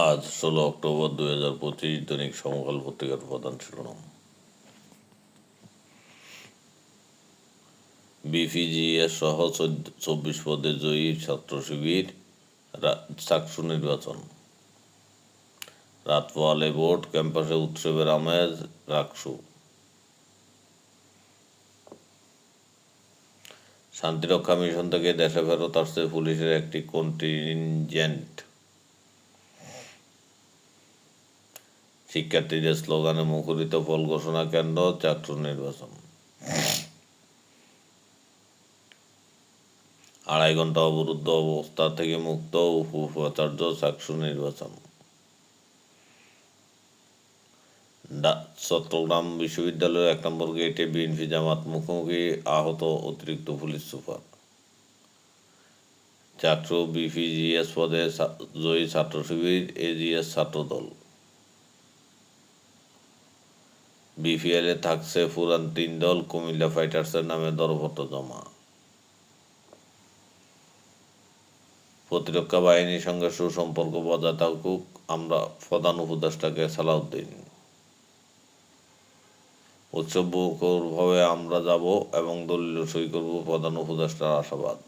আজ ষোলো অক্টোবর দুই হাজার পঁচিশ দৈনিক সমকাল পত্রিকার প্রধান শিরোনাম। বিপিজিএস সহ চব্বিশ পদে জয়ী ছাত্র শিবির চাকসু নির্বাচন। রাত ভোট ক্যাম্পাসে উৎসবের আমেজ, রাকসু। শান্তিরক্ষা মিশন থেকে দেশে ফেরত আসছে পুলিশের একটি কন্টিনজেন্ট। শিক্ষার্থীদের স্লোগানে মুখরিত ফল ঘোষণা কেন্দ্র চাকসু নির্বাচন। আড়াই ঘণ্টা অবরুদ্ধ অবস্থা থেকে মুক্ত উপাচার্য চাকসু নির্বাচন। চট্টগ্রাম বিশ্ববিদ্যালয়ের এক নম্বর গেটে বিএনপি জামাত মুখোমুখি আহত অতিরিক্ত পুলিশ সুপার। চাকসু বিপিজিএস পদে জয়ী ছাত্র শিবির এজিএস ছাত্রদল। বিপিএল থাকছে পুরান তিন দল, কুমিল্লা ফাইটার্সের নামে দরপত্র জমা। প্রতিরক্ষা বাহিনীর সঙ্গে সুসম্পর্ক বজায় থাকুক, আমরা প্রধান উপদেষ্টাকে সালাউদ্দিন। উৎসবভাবে আমরা যাব এবং দলীয় সই করব প্রধান উপদেষ্টার আশাবাদ।